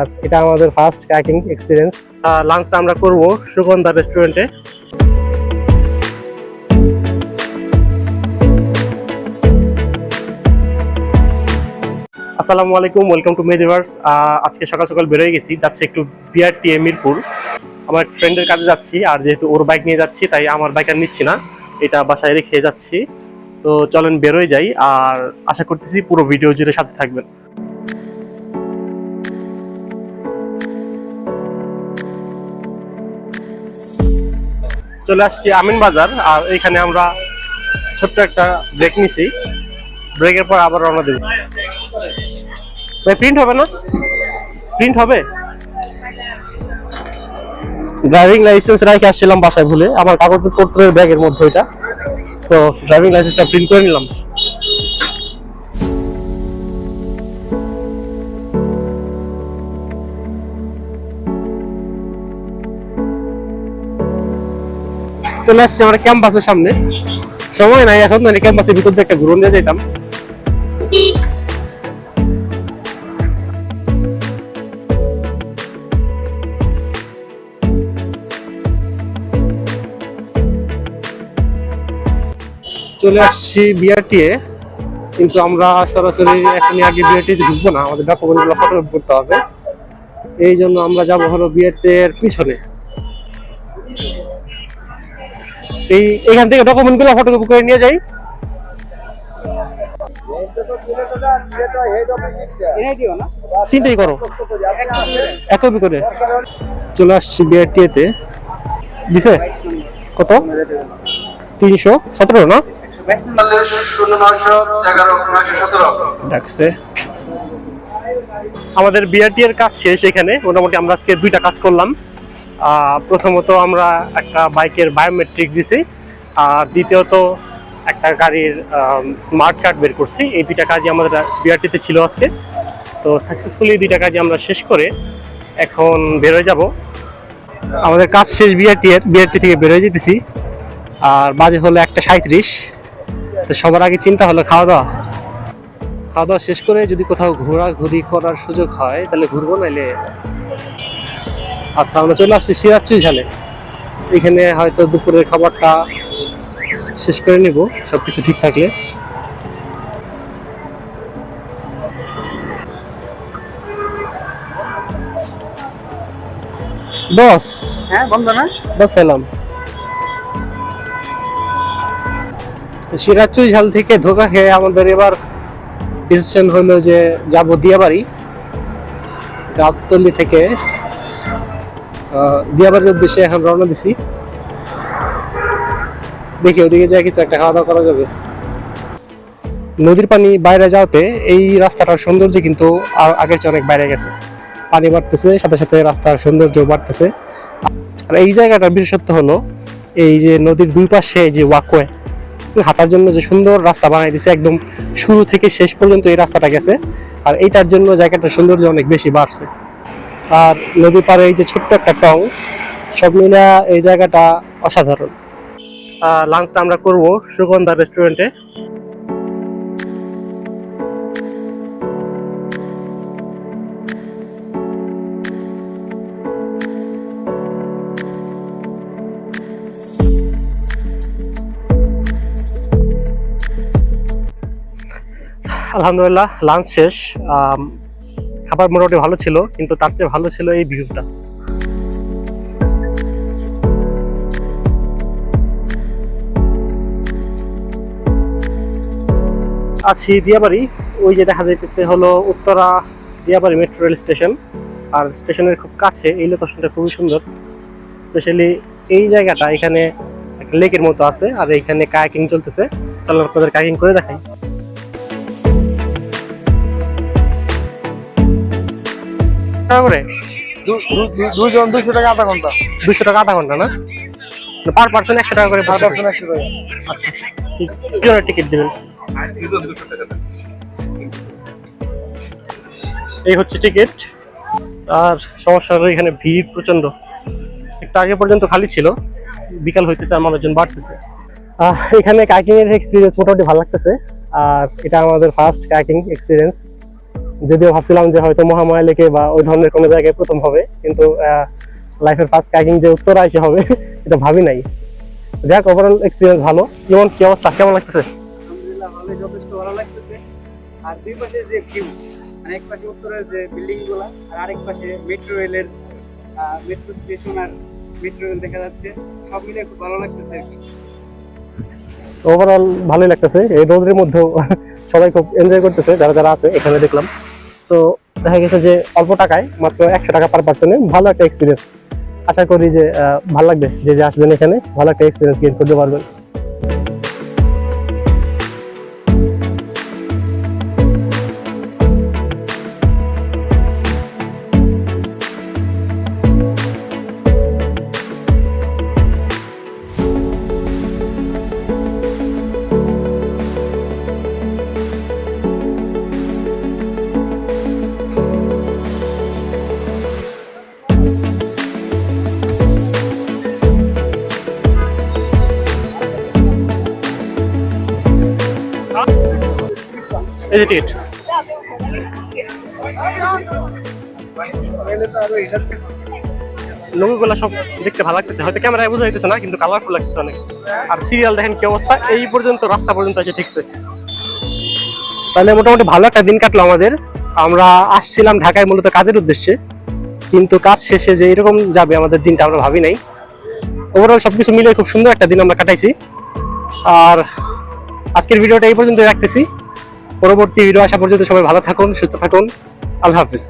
আর এটা আমাদের first kayaking experience লাঞ্চটা আমরা করব সুগন্ধা রেস্টুরেন্টে আসসালামু আলাইকুম ওয়েলকাম টু মেদিভার্স আজকে সকাল সকাল বেরোয় গেছি, যাচ্ছে একটু বিআরটিএ মিরপুর। আমার এক ফ্রেন্ডের কাছে যাচ্ছি, আর যেহেতু ওর বাইক নিয়ে যাচ্ছি, তাই আমার বাইক আর নিচ্ছি না। এটা বাসায় রেখে যাচ্ছি। তো চলেন বেরোয় যাই, আর আশা করতেছি পুরো ভিডিও জুড়ে সাথে থাকবেন। চলে আসছি আমিন বাজার, আর এখানে আমরা ছোট্ট একটা ব্রেক নিছি। ব্রেকের পর আবার রওনা দেব। ভাই প্রিন্ট হবে না? প্রিন্ট হবে? ড্রাইভিং লাইসেন্স রাখি আসছিলাম বাসায় ভুলে। আমার কাগজপত্রের ব্যাগের মধ্যে ওইটা। তো ড্রাইভিং লাইসেন্সটা প্রিন্ট করে নিলাম। চলে আসছি আমরা ক্যাম্পাসের সামনে। সময় নাই এখন মানে ক্যাম্পাসের ভিতর দিয়ে একটা ঘুরন দিয়ে যেতাম চলে আসছি বিআরটিএ, কিন্তু আমরা সরাসরি এখনই আগে বিআরটিতে ঢুকবো না। আমাদের ডকুমেন্টগুলো ফটো করতে হবে। এই জন্য আমরা যাব হলো বিআরটি এর পিছনে। এই এখান থেকে ডকুমেন্টগুলো ফটোকপি করে নিয়ে যাই। তিনটেই করো। এক কপি করে। চলে আসছি বিআরটিএতে দিছে? কত? তিনশো সতেরো, না? ডাকছে। আমাদের বিআরটি এর কাজ শেষ এখানে। মোটামুটি আমরা আজকে দুইটা কাজ করলাম। প্রথমত আমরা একটা বাইকের বায়োমেট্রিক দিছি, আর দ্বিতীয়ত একটা গাড়ির স্মার্ট কার্ড বের করছি। এই দুইটা কাজই আমাদের বিআরটিতে ছিল আজকে। তো সাকসেসফুলি দুইটা কাজই আমরা শেষ করে এখন বেরোয় যাব। আমাদের কাজ শেষ বিআরটি বিআরটি থেকে বেরোয় যেতেছি। আর বাজে হলো একটা সাঁত্রিশ তো সবার আগে চিন্তা হলো খাওয়া দাওয়া। খাওয়া দাওয়া শেষ করে যদি কোথাও ঘোরাঘুরি করার সুযোগ হয়, তাহলে ঘুরবো, নাইলে আচ্ছা আমরা চলে আসছি সিরাজচুই ঝালে। এখানে হয়তো দুপুরের খাবারটা শেষ করে নিব সব কিছু ঠিক থাকলে। বস। হ্যাঁ বন্ধ না বস খেলাম। ঝাল থেকে ধোকা খেয়ে আমাদের এবার ডিসিশন হলো যে যাব দিয়াবাড়ি গাবতলি থেকে দিয়াবাড়ির উদ্দেশ্যে এখন রওনা দিছি। দেখি ওদিকে যা কিছু একটা খাওয়া দাওয়া করা যাবে। নদীর পানি বাইরে যাওয়াতে এই রাস্তাটার সৌন্দর্য কিন্তু আগের চেয়ে অনেক বাইরে গেছে। পানি বাড়তেছে, সাথে সাথে রাস্তার সৌন্দর্য বাড়তেছে। আর এই জায়গাটার বিশেষত্ব হলো এই যে নদীর দুই পাশে যে ওয়াকওয়ে হাঁটার জন্য যে সুন্দর রাস্তা বানাই দিছে, একদম শুরু থেকে শেষ পর্যন্ত এই রাস্তাটা গেছে। আর এইটার জন্য জায়গাটার সৌন্দর্য অনেক বেশি বাড়ছে। আর নদী পাড়ে এই যে ছোট্ট একটা টং, সব মিলে এই জায়গাটা অসাধারণ। লাঞ্চটা আমরা করব সুগন্ধা রেস্টুরেন্টে আলহামদুলিল্লাহ লাঞ্চ শেষ। খাবার মোটামুটি ভালো ছিল, কিন্তু তার চেয়ে ভালো ছিল এই ভিউটা আছি দিয়াবাড়ি ওই যে দেখা যাইতেছে হলো Uttara Diabari metro rail station, আর স্টেশনের খুব কাছে এই লোকেশনটা খুবই সুন্দর। স্পেশালি এই জায়গাটা এখানে একটা লেকের মতো আছে, আর এইখানে কায়াকিং চলতেছে। তাহলে আপনাদের কায়াকিং করে দেখাই। টাকা করে দুজন দুশো টাকা আধা ঘণ্টা। দুশো টাকা আধা ঘণ্টা না? পার পার্সন একশো টাকা করে পার পার্সন একশো টাকা। আচ্ছা ঠিক টিকিট দেবেন? এই হচ্ছে টিকিট আর সমস্যা হলো এখানে ভিড় প্রচণ্ড একটু আগে পর্যন্ত খালি ছিল। বিকাল হইতেছে আর মানুষজন বাড়তেছে। এখানে কাইকিং এর এক্সপিরিয়েন্স মোটামুটি ভালো লাগতেছে। আর এটা আমাদের ফার্স্ট কাইকিং এক্সপিরিয়েন্স যদিও ভাবছিলাম যে হয়তো মহামায়া লেকে বা ওই ধরনের কোনো জায়গায় প্রথম হবে কিন্তু লাইফের ফার্স্ট কাইকিং যে উত্তরা এসে হবে এটা ভাবি নাই। যাক ওভারঅল এক্সপিরিয়েন্স ভালো। যেমন কি অবস্থা? কেমন লাগতেছে? ভালোই যথেষ্ট ভালো লাগতেছে। আর দুই পাশে যে ভিউ মানে এক পাশে উত্তরের যে বিল্ডিংগুলা আর আরেক পাশে মেট্রো রেলের মেট্রো স্টেশন আর মেট্রো রেল দেখা যাচ্ছে। সব মিলে খুব ভালো লাগতেছে আর কি। ওভারঅল ভালোই লাগতেছে। এই রোদের মধ্যেও সবাই খুব এনজয় করতেছে যারা যারা আছে এখানে দেখলাম। তো দেখা গেছে যে অল্প টাকায় মাত্র একশো টাকা পার পার্সনে ভালো একটা এক্সপিরিয়েন্স আশা করি যে ভালো লাগবে যে যে আসবেন এখানে, ভালো একটা এক্সপিরিয়েন্স গেইন করতে পারবেন। এই যে টিকিট লোকগুলো সব দেখতে ভালো লাগতেছে। হয়তো ক্যামেরায় বোঝা যাইতেছে না, কিন্তু কালারফুল লাগতেছে অনেক। আর সিরিয়াল দেখেন কি অবস্থা? এই পর্যন্ত, রাস্তা পর্যন্ত এসে ঠিকছে। তাহলে মোটামুটি ভালো একটা দিন কাটলো আমাদের। আমরা আসছিলাম ঢাকায় মূলত কাজের উদ্দেশ্যে। কিন্তু কাজ শেষে যে এরকম যাবে আমাদের দিনটা আমরা ভাবি নাই। ওভারঅল সবকিছু মিলে খুব সুন্দর একটা দিন আমরা কাটাইছি। আর আজকের ভিডিওটা এই পর্যন্ত রাখতেছি। পরবর্তী ভিডিও আসা পর্যন্ত সবাই ভালো থাকুন সুস্থ থাকুন। আল্লাহ হাফিজ।